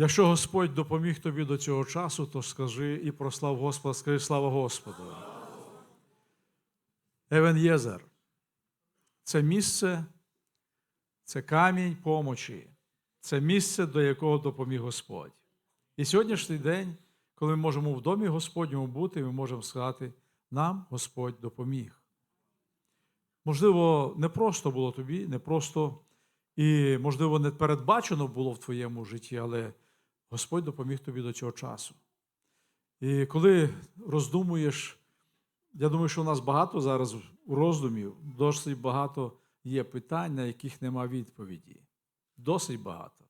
Якщо Господь допоміг тобі до цього часу, то скажи і прослав Господа, скажи слава Господу. Евен Єзер це місце, це камінь помочі, це місце, до якого допоміг Господь. І сьогоднішній день, коли ми можемо в домі Господньому бути, ми можемо сказати, нам Господь допоміг. Можливо, не просто було тобі, не просто і, можливо, не передбачено було в твоєму житті, але Господь допоміг тобі до цього часу. І коли роздумуєш, я думаю, що у нас багато зараз роздумів, досить багато є питань, на яких нема відповіді. Досить багато.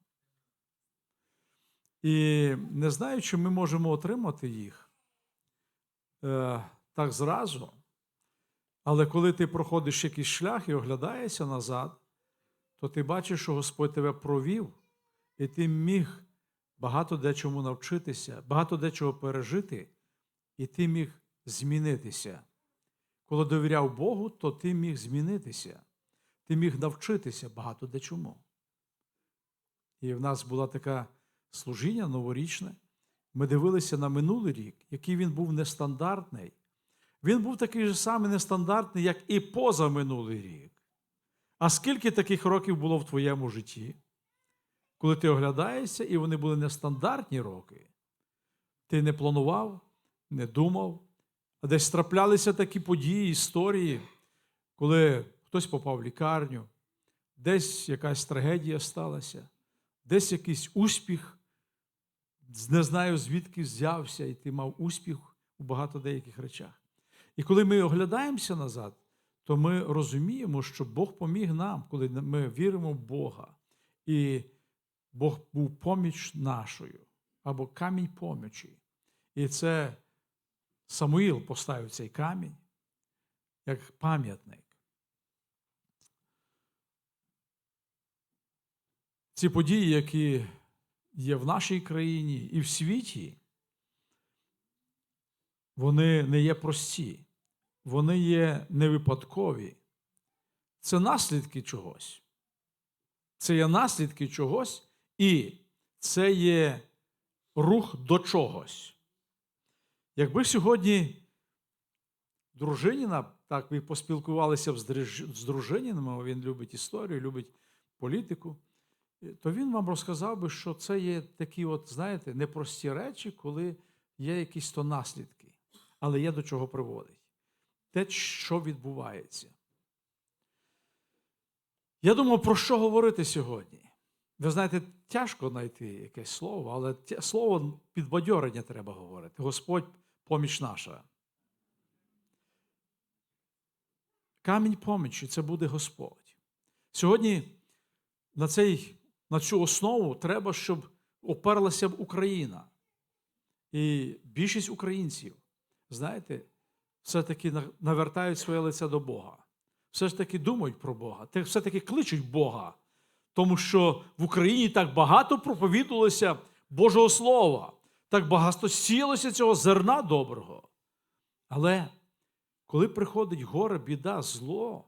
І не знаю, чи ми можемо отримати їх е, так зразу. Але коли ти проходиш якийсь шлях і оглядаєшся назад, то ти бачиш, що Господь тебе провів, і ти міг багато дечому навчитися, багато дечого пережити, і ти міг змінитися. Коли довіряв Богу, то ти міг змінитися, ти міг навчитися багато дечому. І в нас була така служіння новорічне. Ми дивилися на минулий рік, який він був нестандартний. Він був такий же самий нестандартний, як і позаминулий рік. А скільки таких років було в твоєму житті, коли ти оглядаєшся, і вони були нестандартні роки? Ти не планував, не думав, а десь траплялися такі події, історії, коли хтось попав в лікарню, десь якась трагедія сталася, десь якийсь успіх, не знаю, звідки взявся, і ти мав успіх у багато деяких речах. І коли ми оглядаємося назад, то ми розуміємо, що Бог поміг нам, коли ми віримо в Бога. І Бог був поміч нашою, або камінь помічі. І це Самуїл поставив цей камінь як пам'ятник. Ці події, які є в нашій країні і в світі, вони не є прості, вони є невипадкові. Це наслідки чогось. Це є наслідки чогось, і це є рух до чогось. Якби сьогодні дружиніна, так ви поспілкувалися з дружинінами, він любить історію, любить політику, то він вам розказав би, що це є такі, от, знаєте, непрості речі, коли є якісь то наслідки, але є до чого приводить. Те, що відбувається. Я думав, про що говорити сьогодні. Ви знаєте, тяжко знайти якесь слово, але слово підбадьорення треба говорити. Господь поміч наша. Камінь помічі це буде Господь. Сьогодні на, цей, на цю основу треба, щоб оперлася б Україна. І більшість українців, знаєте, все-таки навертають своє лице до Бога. Все ж таки думають про Бога, все-таки кличуть Бога. Тому що в Україні так багато проповідувалося Божого Слова, так багато сіялося цього зерна доброго. Але коли приходить горе, біда, зло,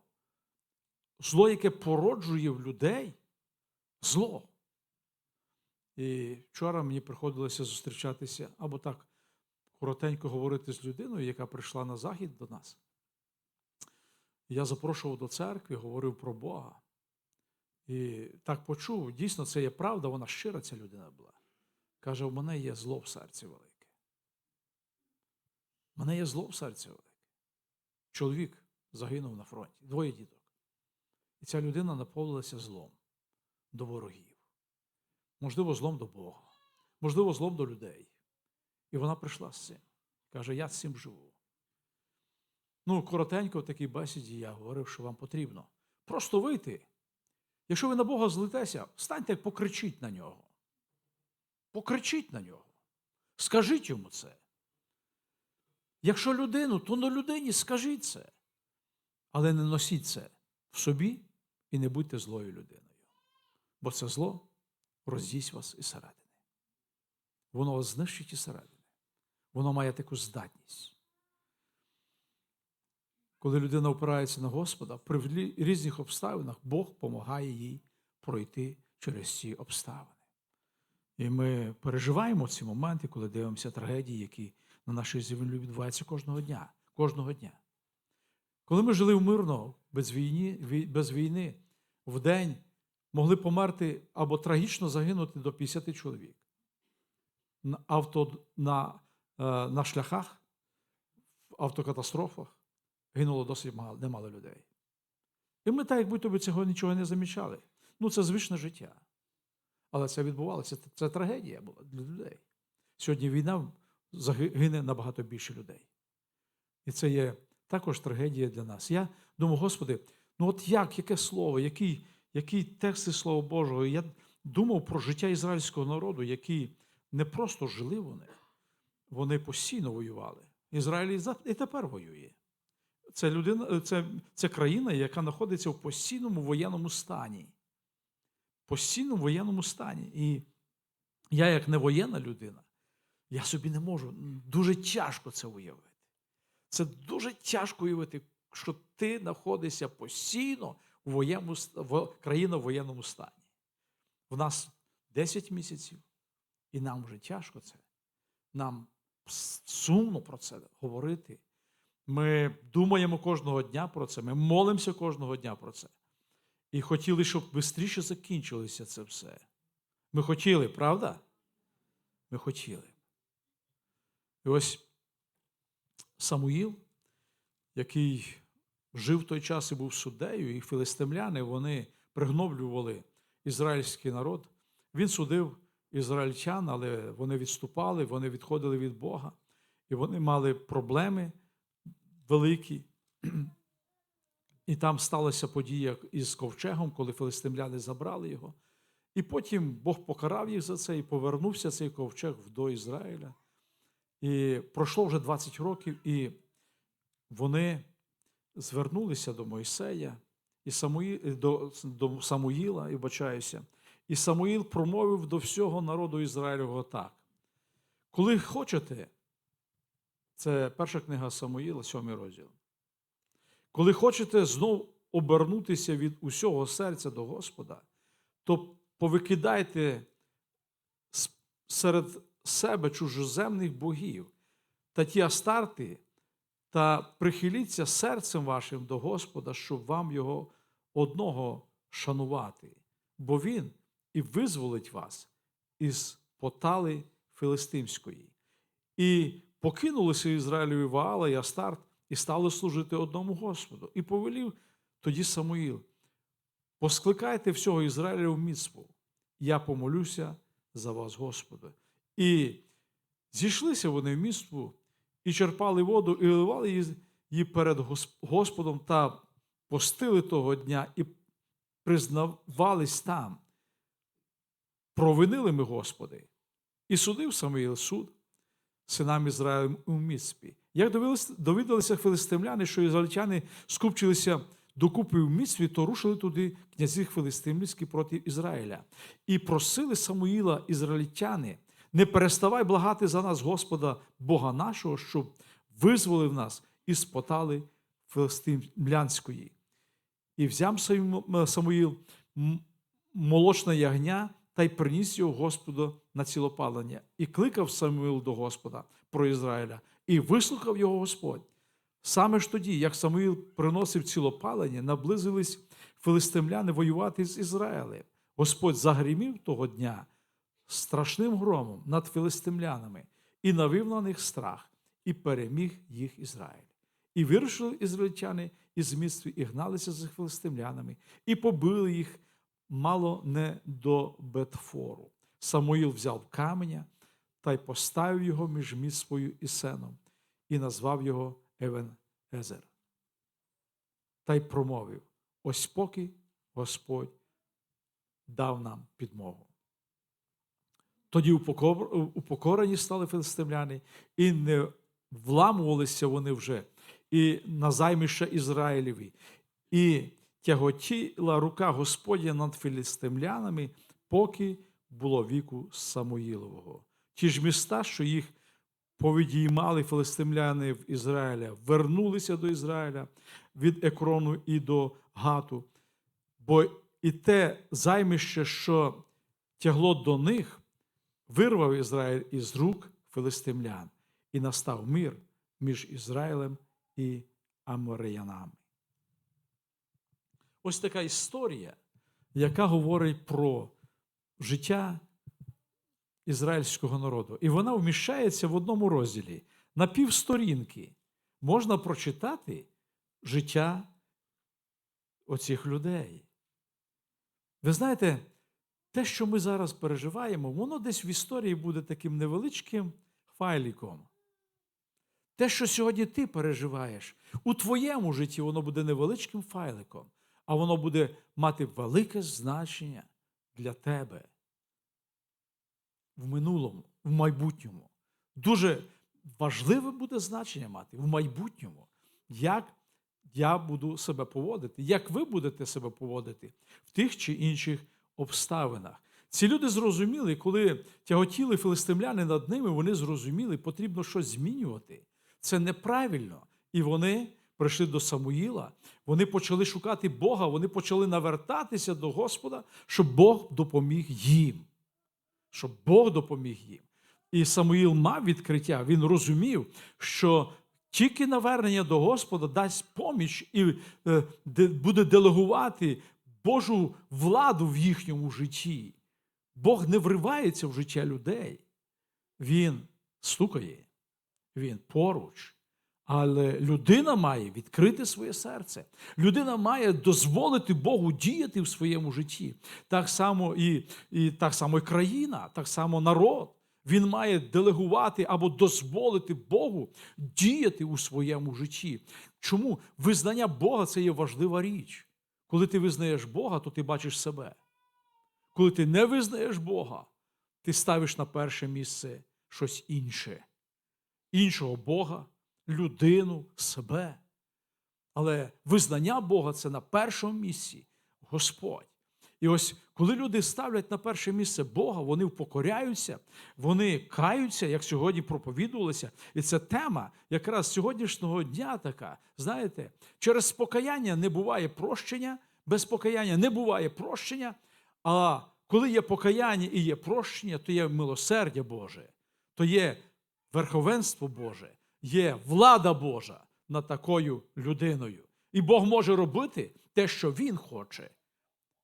зло, яке породжує в людей, зло. І вчора мені приходилося зустрічатися або так коротенько говорити з людиною, яка прийшла на захід до нас. Я запрошував до церкви, говорив про Бога. І так почув, дійсно, це є правда, вона щира, ця людина була. Каже, у мене є зло в серці велике. У мене є зло в серці велике. Чоловік загинув на фронті, двоє діток. І ця людина наповнилася злом до ворогів. Можливо, злом до Бога, можливо, злом до людей. І вона прийшла з цим. Каже, я з цим живу. Ну, коротенько в такій бесіді я говорив, що вам потрібно просто вийти. Якщо ви на Бога злитеся, встаньте, покричіть на нього. Покричіть на нього. Скажіть йому це. Якщо людину, то на людині скажіть це. Але не носіть це в собі і не будьте злою людиною. Бо це зло роз'їсть вас із середини. Воно вас знищить із середини. Воно має таку здатність. Коли людина опирається на Господа, при різних обставинах Бог допомагає їй пройти через ці обставини. І ми переживаємо ці моменти, коли дивимося трагедії, які на нашій землі відбуваються кожного дня. Кожного дня. Коли ми жили мирно, без війни, без війни, в день могли померти або трагічно загинути до 50 чоловік. На, на, е, на шляхах, в автокатастрофах гинуло досить мало, немало людей. І ми так, як будь-то цього нічого не замічали. Ну, це звичне життя. Але це відбувалося. Це, це трагедія була для людей. Сьогодні війна загине набагато більше людей. І це є також трагедія для нас. Я думаю, Господи, ну от як, яке слово, який, який тексти Слова Божого? Я думав про життя ізраїльського народу, які не просто жили вони, вони постійно воювали. Ізраїль і тепер воює. Це, людина, це, це країна, яка знаходиться в постійному воєнному стані. Постійному воєнному стані. І я, як не воєнна людина, я собі не можу. Дуже тяжко це уявити. Це дуже тяжко уявити, що ти знаходишся постійно в воєнному, в країна в воєнному стані. В нас 10 місяців, і нам вже тяжко це. Нам сумно про це говорити. Ми думаємо кожного дня про це, ми молимося кожного дня про це. І хотіли, щоб швидше закінчилося це все. Ми хотіли, правда? Ми хотіли. І ось Самуїл, який жив той час і був суддею, і філистимляни вони пригноблювали ізраїльський народ. Він судив ізраїльтян, але вони відступали, вони відходили від Бога, і вони мали проблеми великі. І там сталася подія із ковчегом, коли филистимляни забрали його. І потім Бог покарав їх за це і повернувся цей ковчег до Ізраїля. І пройшло вже 20 років, і вони звернулися до Мойсея і Самуї... до, до Самуїла, і бачаюся. І Самуїл промовив до всього народу Ізраїлевого так. Коли хочете, це перша книга Самуїла, сьомий розділ. Коли хочете знов обернутися від усього серця до Господа, то повикидайте серед себе чужоземних богів та ті астарти, та прихиліться серцем вашим до Господа, щоб вам його одного шанувати, бо Він і визволить вас із потали Филистимської. І покинулися Ізраїлеві Ваала і Астарт, і стали служити одному Господу. І повелів тоді Самуїл: поскликайте всього Ізраїля в міцпу, я помолюся за вас, Господи. І зійшлися вони в міцпу, і черпали воду, і ливали її перед Господом та постили того дня, і признавались там. Провинили ми, Господи, і судив Самуїл суд синам Ізраїлем у Міцпі. Як довідалися филистимляни, що ізраїльтяни скупчилися докупи в Міцпі, то рушили туди князі филистимлівські проти Ізраїля. І просили Самуїла ізраїльтяни, не переставай благати за нас Господа, Бога нашого, щоб визволив нас із потали филистимлянської. І взяв Самуїл молочне ягня та й приніс його Господу на цілопалення. І кликав Самуїл до Господа про Ізраїля, і вислухав його Господь. Саме ж тоді, як Самуїл приносив цілопалення, наблизились филистимляни воювати з Ізраїлем. Господь загримів того дня страшним громом над филистимлянами і навив на них страх, і переміг їх Ізраїль. І вирушили ізраїльтяни із міцтві і гналися за филистимлянами, і побили їх мало не до Бетфору. Самуїл взяв каменя та й поставив його між міцпою і сеном, і назвав його Евен Езер. Та й промовив: ось поки Господь дав нам підмогу. Тоді упокор- упокорені стали филистимляни, і не вламувалися вони вже і на займище Ізраїлеві. І тяготіла рука Господня над філістимлянами, поки було віку Самуїлового. Ті ж міста, що їх повідіймали филистимляни в Ізраїля, вернулися до Ізраїля від Екрону і до Гату. Бо і те займище, що тягло до них, вирвав Ізраїль із рук филистимлян, і настав мир між Ізраїлем і Амореянами. Ось така історія, яка говорить про життя ізраїльського народу. І вона вміщається в одному розділі. На півсторінки можна прочитати життя оцих людей. Ви знаєте, те, що ми зараз переживаємо, воно десь в історії буде таким невеличким файліком. Те, що сьогодні ти переживаєш, у твоєму житті воно буде невеличким файликом, а воно буде мати велике значення для тебе в минулому, в майбутньому. Дуже важливе буде значення мати в майбутньому, як я буду себе поводити, як ви будете себе поводити в тих чи інших обставинах. Ці люди зрозуміли, коли тяготіли филистимляни над ними, вони зрозуміли, потрібно щось змінювати. Це неправильно. І вони прийшли до Самуїла, вони почали шукати Бога, вони почали навертатися до Господа, щоб Бог допоміг їм. Щоб Бог допоміг їм. І Самуїл мав відкриття, він розумів, що тільки навернення до Господа дасть поміч і е, буде делегувати Божу владу в їхньому житті. Бог не вривається в життя людей. Він стукає, він поруч. Але людина має відкрити своє серце. Людина має дозволити Богу діяти в своєму житті. Так само і, і так само і країна, так само народ. Він має делегувати або дозволити Богу діяти у своєму житті. Чому визнання Бога це є важлива річ. Коли ти визнаєш Бога, то ти бачиш себе. Коли ти не визнаєш Бога, ти ставиш на перше місце щось інше, іншого Бога, людину, себе. Але визнання Бога це на першому місці Господь. І ось коли люди ставлять на перше місце Бога, вони впокоряються, вони каються, як сьогодні проповідувалося. І це тема якраз сьогоднішнього дня така. Знаєте, через покаяння не буває прощення, без покаяння не буває прощення. А коли є покаяння і є прощення, то є милосердя Боже, то є верховенство Боже, є влада Божа над такою людиною. І Бог може робити те, що Він хоче.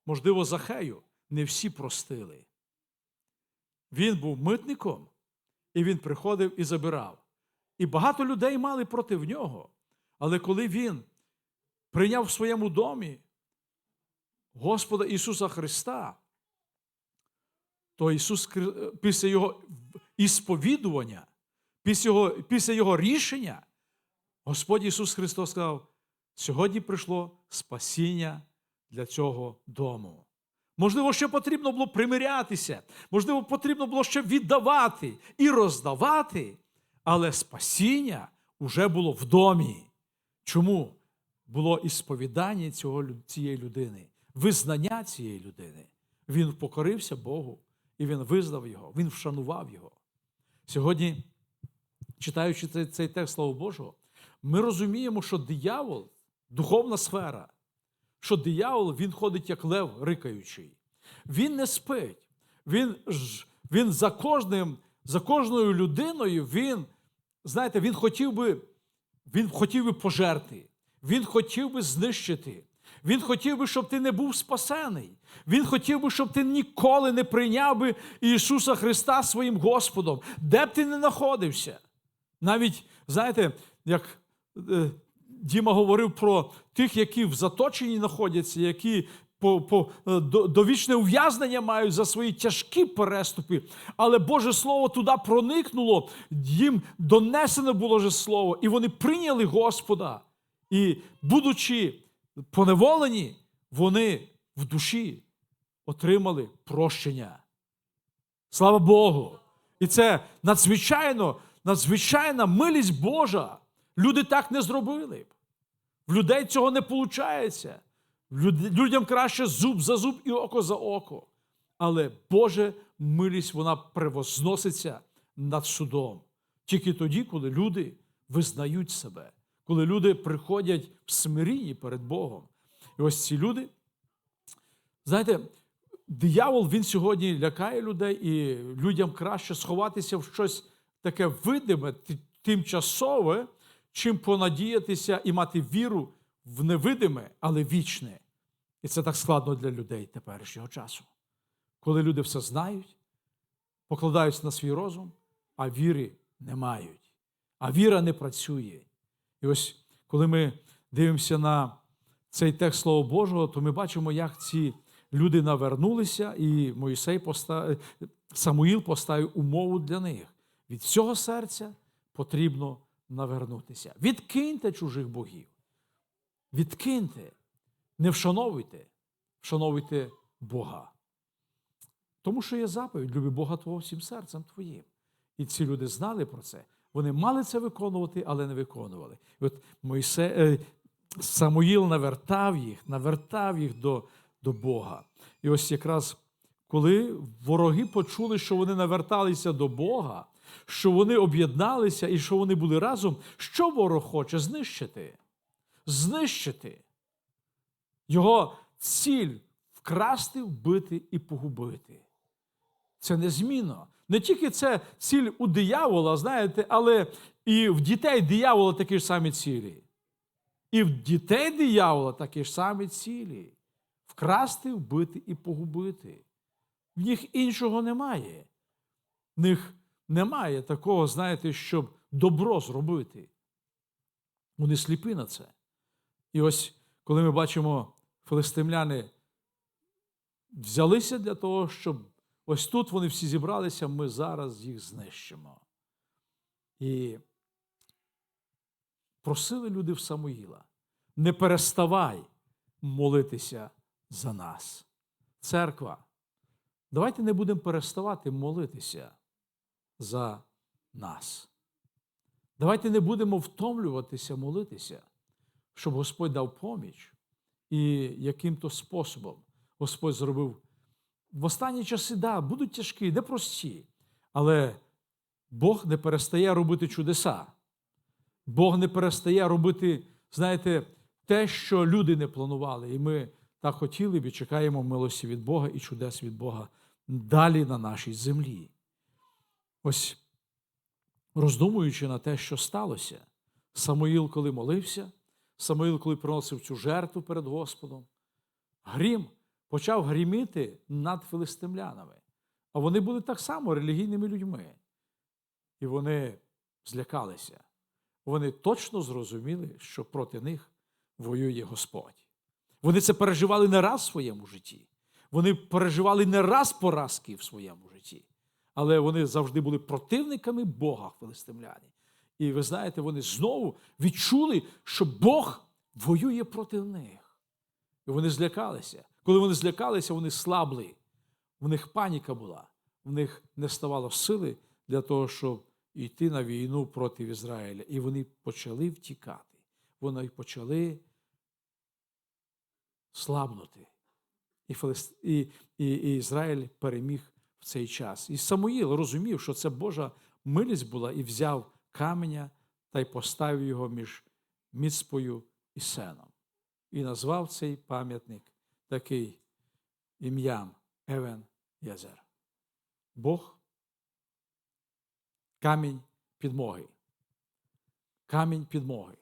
Можливо, Захею не всі простили. Він був митником, і він приходив і забирав. І багато людей мали проти нього. Але коли він прийняв в своєму домі Господа Ісуса Христа, то Ісус після Його ісповідування, після Його, після Його рішення, Господь Ісус Христос сказав: сьогодні прийшло спасіння для цього дому. Можливо, ще потрібно було примирятися, можливо, потрібно було ще віддавати і роздавати, але спасіння вже було в домі. Чому? Було ісповідання цього, цієї людини, визнання цієї людини. Він покорився Богу, і він визнав його, він вшанував його. Сьогодні, читаючи цей, цей текст Слова Божого, ми розуміємо, що диявол духовна сфера, що диявол він ходить як лев рикаючий. Він не спить. Він, він за кожним, за кожною людиною, він, знаєте, він хотів би, він хотів би пожерти, він хотів би знищити. Він хотів би, щоб ти не був спасений. Він хотів би, щоб ти ніколи не прийняв би Ісуса Христа своїм Господом, де б ти не знаходився. Навіть, знаєте, як е, Діма говорив про тих, які в заточенні знаходяться, які по, по, е, до, довічне ув'язнення мають за свої тяжкі переступи. Але Боже Слово туди проникнуло, їм донесено було же Слово, і вони прийняли Господа. І, будучи поневолені, вони в душі отримали прощення. Слава Богу! І це надзвичайно, надзвичайна милість Божа. Люди так не зробили б. В людей цього не виходить. Людям краще зуб за зуб і око за око. Але Божа милість вона превозноситься над судом. Тільки тоді, коли люди визнають себе, коли люди приходять в смирінні перед Богом. І ось ці люди, знаєте, диявол він сьогодні лякає людей, і людям краще сховатися в щось таке видиме, тимчасове, чим понадіятися і мати віру в невидиме, але вічне. І це так складно для людей теперішнього часу. Коли люди все знають, покладаються на свій розум, а віри не мають. А віра не працює. І ось коли ми дивимося на цей текст Слова Божого, то ми бачимо, як ці люди навернулися, і Моїсей постав... Самуїл поставив умову для них. Від всього серця потрібно навернутися. Відкиньте чужих богів. Відкиньте, не вшановуйте, вшановуйте Бога. Тому що є заповідь, люби Бога Твого всім серцем твоїм. І ці люди знали про це. Вони мали це виконувати, але не виконували. І от Мойсе, е, Самуїл навертав їх, навертав їх до, до Бога. І ось якраз коли вороги почули, що вони наверталися до Бога, що вони об'єдналися і що вони були разом, що ворог хоче знищити? Знищити. Його ціль вкрасти, вбити і погубити. Це незмінно. Не тільки це ціль у диявола, знаєте, але і в дітей диявола такі ж самі цілі. І в дітей диявола такі ж самі цілі. Вкрасти, вбити і погубити. В них іншого немає. В них немає такого, знаєте, щоб добро зробити. Вони сліпі на це. І ось коли ми бачимо, филистимляни взялися для того, щоб ось тут вони всі зібралися, ми зараз їх знищимо. І просили люди в Самуїла, не переставай молитися за нас. Церква, давайте не будемо переставати молитися за нас. Давайте не будемо втомлюватися молитися, щоб Господь дав поміч і яким-то способом Господь зробив. В останні часи, да, будуть тяжкі, непрості, але Бог не перестає робити чудеса. Бог не перестає робити, знаєте, те, що люди не планували. І ми так хотіли б і чекаємо милості від Бога і чудес від Бога далі на нашій землі. Ось роздумуючи на те, що сталося, Самуїл, коли молився, Самуїл, коли приносив цю жертву перед Господом, грім почав гріміти над филистимлянами. А вони були так само релігійними людьми. І вони злякалися. Вони точно зрозуміли, що проти них воює Господь. Вони це переживали не раз в своєму житті. Вони переживали не раз поразки в своєму житті. Але вони завжди були противниками Бога, филистимляні. І ви знаєте, вони знову відчули, що Бог воює проти них. І вони злякалися. Коли вони злякалися, вони слабли. В них паніка була, в них не ставало сили для того, щоб йти на війну проти Ізраїля. І вони почали втікати. Вони почали слабнути. І, Филист... і, і, і Ізраїль переміг в цей час. І Самуїл розумів, що це Божа милість була, і взяв каменя та й поставив його між Міцпою і сеном. І назвав цей пам'ятник такий ім'ям Евен Язер. Бог камінь підмоги. Камінь підмоги.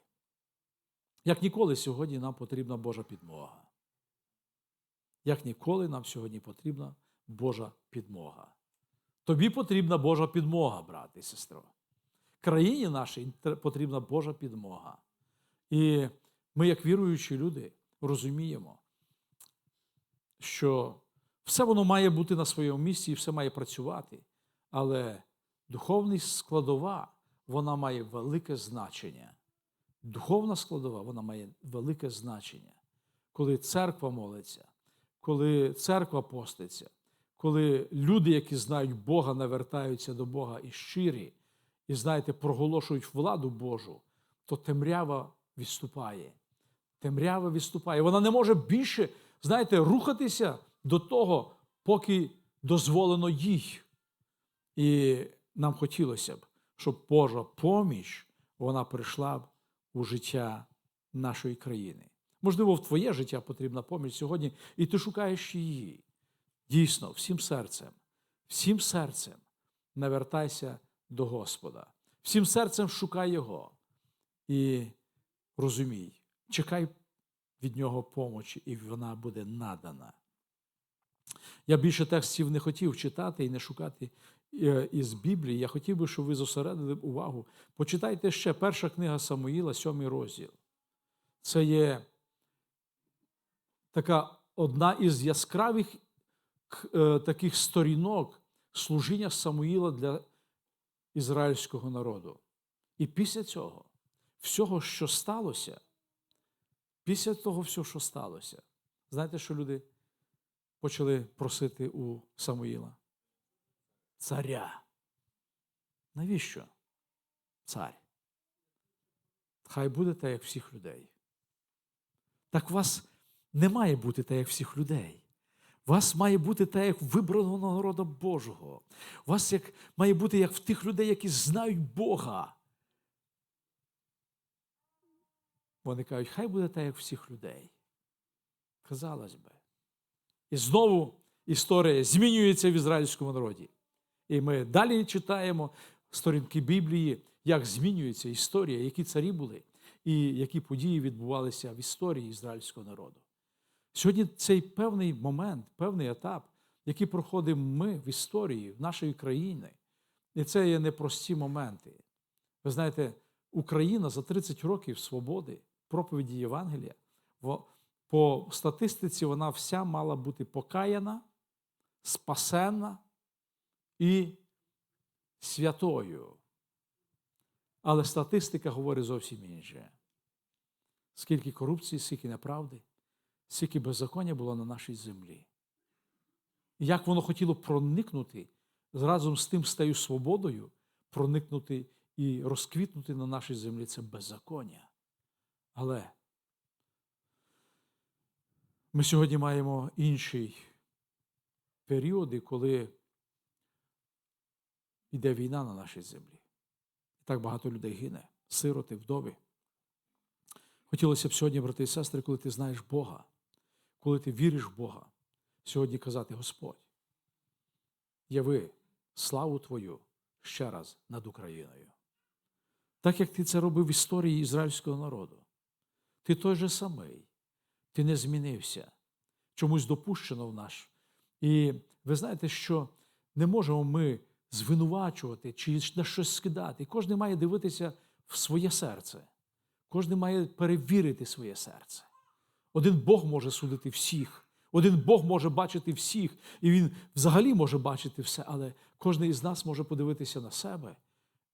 Як ніколи сьогодні нам потрібна Божа підмога. Як ніколи нам сьогодні потрібна Божа підмога. Тобі потрібна Божа підмога, брат і сестро. Країні нашій потрібна Божа підмога. І ми, як віруючі люди, розуміємо, що все воно має бути на своєму місці і все має працювати. Але духовна складова, вона має велике значення. Духовна складова, вона має велике значення. Коли церква молиться, коли церква поститься, коли люди, які знають Бога, навертаються до Бога і щирі, і, знаєте, проголошують владу Божу, то темрява відступає. Темрява відступає. Вона не може більше, знаєте, рухатися до того, поки дозволено їй. І нам хотілося б, щоб Божа поміч вона прийшла б у життя нашої країни. Можливо, в твоє життя потрібна поміч сьогодні, і ти шукаєш її. Дійсно, всім серцем, всім серцем навертайся до Господа, всім серцем шукай Його і розумій, чекай від Нього помочі, і вона буде надана. Я більше текстів не хотів читати і не шукати е, із Біблії. Я хотів би, щоб ви зосередили увагу. Почитайте ще перша книга Самуїла, сьомий розділ. Це є така одна із яскравих таких сторінок служіння Самуїла для ізраїльського народу. І після цього, всього, що сталося, після того всього, що сталося, знаєте, що люди почали просити у Самуїла? Царя. Навіщо? Цар. Хай буде так, як всіх людей. Так у вас не має бути так, як всіх людей. Вас має бути так, як вибраного народу Божого. У вас як, має бути як в тих людей, які знають Бога. Вони кажуть, хай буде так, як всіх людей. Казалось би. І знову історія змінюється в ізраїльському народі. І ми далі читаємо сторінки Біблії, як змінюється історія, які царі були, і які події відбувалися в історії ізраїльського народу. Сьогодні цей певний момент, певний етап, який проходимо ми в історії в нашої країни, і це є непрості моменти. Ви знаєте, Україна за 30 років свободи, проповіді Євангелія, по статистиці вона вся мала бути покаяна, спасена і святою. Але статистика говорить зовсім інше. Скільки корупції, скільки неправди, скільки беззаконня було на нашій землі. Як воно хотіло проникнути разом з тим тією свободою, проникнути і розквітнути на нашій землі це беззаконня. Але ми сьогодні маємо інший періоди, коли йде війна на нашій землі. І так багато людей гине, сироти, вдови. Хотілося б сьогодні, брати і сестри, коли ти знаєш Бога, коли ти віриш в Бога, сьогодні казати Господь, яви славу Твою ще раз над Україною. Так як ти це робив в історії ізраїльського народу. Ти той же самий, ти не змінився, чомусь допущено в наш. І ви знаєте, що не можемо ми звинувачувати чи на щось скидати. Кожен має дивитися в своє серце. Кожен має перевірити своє серце. Один Бог може судити всіх, один Бог може бачити всіх, і Він взагалі може бачити все, але кожен із нас може подивитися на себе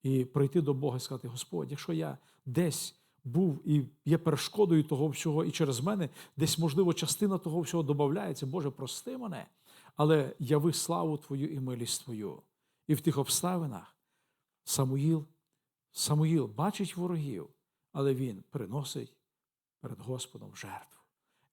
і прийти до Бога і сказати: Господь, якщо я десь був і є перешкодою того всього, і через мене десь, можливо, частина того всього додається, Боже, прости мене, але яви славу Твою і милість Твою. І в тих обставинах Самуїл, Самуїл бачить ворогів, але він приносить перед Господом жертву.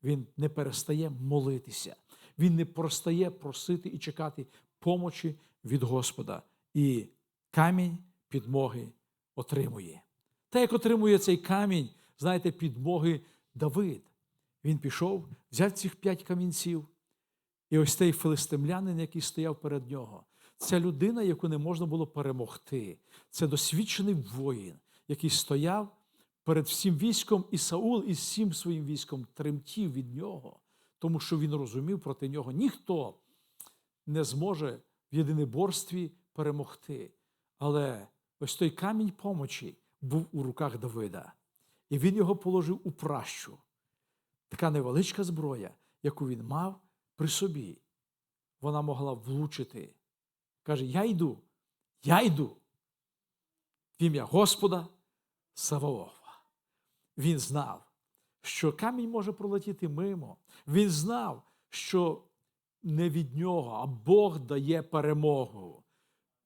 Він не перестає молитися, він не перестає просити і чекати помочі від Господа. І камінь підмоги отримує. Та як отримує цей камінь, знаєте, підмоги Давид. Він пішов, взяв цих п'ять камінців, і ось цей филистимлянин, який стояв перед нього, це людина, яку не можна було перемогти. Це досвідчений воїн, який стояв перед всім військом, і Саул із всім своїм військом тремтів від нього, тому що він розумів проти нього ніхто не зможе в єдиноборстві перемогти. Але ось той камінь помочі був у руках Давида, і він його положив у пращу. Така невеличка зброя, яку він мав при собі, вона могла влучити. Каже: Я йду, я йду в ім'я Господа Саваофа. Він знав, що камінь може пролетіти мимо. Він знав, що не від нього, а Бог дає перемогу.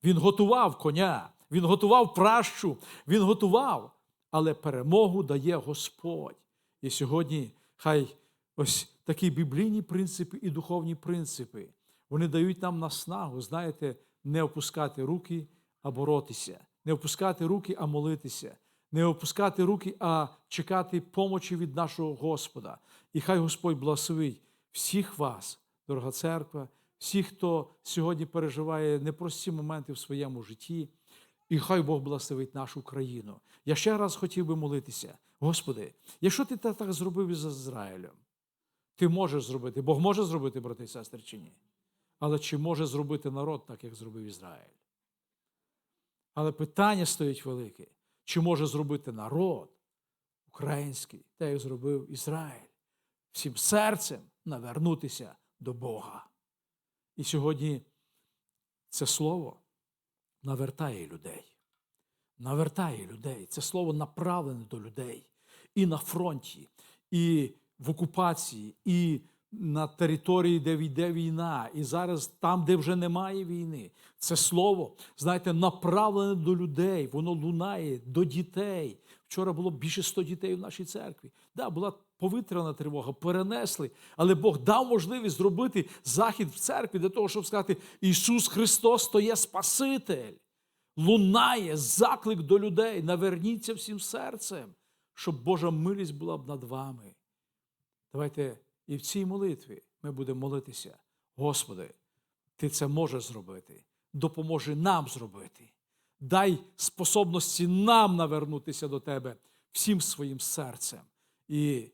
Він готував коня, він готував пращу, він готував, але перемогу дає Господь. І сьогодні хай ось такі біблійні принципи і духовні принципи, вони дають нам наснагу, знаєте, не опускати руки, а боротися, не опускати руки, а молитися, не опускати руки, а чекати помочі від нашого Господа. І хай Господь благословить всіх вас, дорога церква, всі, хто сьогодні переживає непрості моменти в своєму житті, і хай Бог благословить нашу країну. Я ще раз хотів би молитися. Господи, якщо ти так зробив із Ізраїлем, ти можеш зробити, Бог може зробити, брати і сестри, чи ні? Але чи може зробити народ так, як зробив Ізраїль? Але питання стоїть велике: чи може зробити народ український, так як зробив Ізраїль, всім серцем навернутися до Бога? І сьогодні це слово навертає людей. Навертає людей. Це слово направлене до людей і на фронті, і в окупації, і на території, де йде війна, і зараз там, де вже немає війни. Це слово, знаєте, направлене до людей, воно лунає до дітей. Вчора було більше 100 дітей в нашій церкві. Да, була повітряна тривога, перенесли, але Бог дав можливість зробити захід в церкві для того, щоб сказати: Ісус Христос то є Спаситель. Лунає заклик до людей. Наверніться всім серцем, щоб Божа милість була б над вами. Давайте і в цій молитві ми будемо молитися. Господи, Ти це можеш зробити. Допоможи нам зробити. Дай способності нам навернутися до Тебе всім своїм серцем. І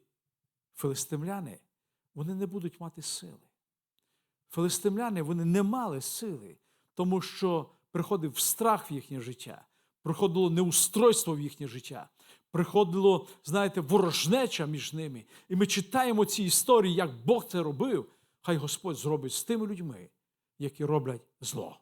филистимляни, вони не будуть мати сили. Филистимляни вони не мали сили, тому що приходив страх в їхнє життя, приходило неустройство в їхнє життя, приходило, знаєте, ворожнеча між ними. І ми читаємо ці історії, як Бог це робив. Хай Господь зробить з тими людьми, які роблять зло.